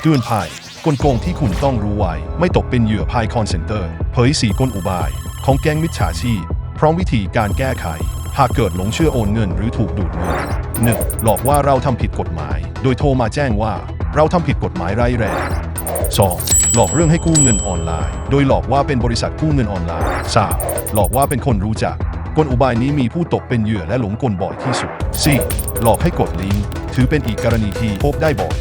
เตือนภัยกลโกงที่คุณต้องรู้ไว้ ไม่ตกเป็นเหยื่อภัยคอนเซนเตอร์ เผยสีกลอุบาย ของแก๊งมิจฉาชีพพร้อมวิธีการแก้ไข หากเกิดหลงเชื่อโอนเงินหรือถูกดูดเงิน 1. หลอกว่าเราทำผิดกฎหมาย โดยโทรมาแจ้งว่าเราทำผิดกฎหมายร้ายแรง 2. หลอกเรื่องให้กู้เงินออนไลน์ โดยหลอกว่าเป็นบริษัทกู้เงินออนไลน์ 3. หลอกว่าเป็นคนรู้จัก กลอุบายนี้มีผู้ตกเป็นเหยื่อและหลงกลบ่อยที่สุด 4. หลอกให้กดลิงก์ถือเป็นอีกกรณีที่พบได้บ่อย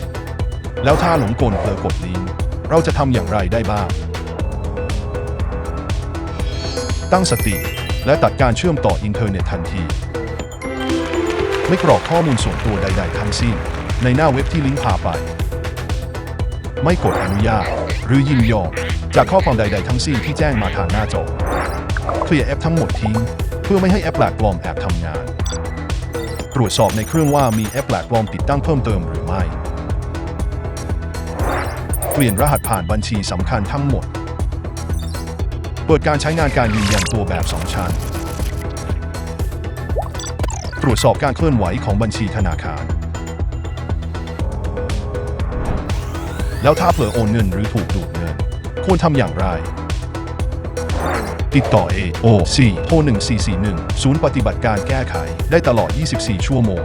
แล้วถ้าหลงกลเผลอกดลิงก์เราจะทำอย่างไรได้บ้าง ตั้งสติและตัดการเชื่อมต่ออินเทอร์เน็ตทันที ไม่กรอกข้อมูลส่วนตัวใด ๆ ทั้งสิ้น ในหน้าเว็บที่ลิงก์พาไป ไม่กดอนุญาต หรือยินยอมจากข้อความใด ๆ ทั้งสิ้นที่แจ้งมาทางหน้าจอเคลียร์แอปทั้งหมดทิ้ง เพื่อไม่ให้แอปแปลกปลอมแอบทำงาน ตรวจสอบในเครื่องว่ามีแอปแปลกปลอมติดตั้งเพิ่มเติมหรือไม่ เปลี่ยนรหัสผ่านบัญชีสำคัญทั้งหมด เปิดการใช้งานการยืนยันตัวแบบ 2 ชั้น ตรวจสอบการเคลื่อนไหวของบัญชีธนาคาร แล้วถ้าเผลอโอนเงินหรือถูกดูดเงิน ควรทำอย่างไร ติดต่อ AOC โทร1441 ศูนย์ปฏิบัติการแก้ไขได้ตลอด 24 ชั่วโมง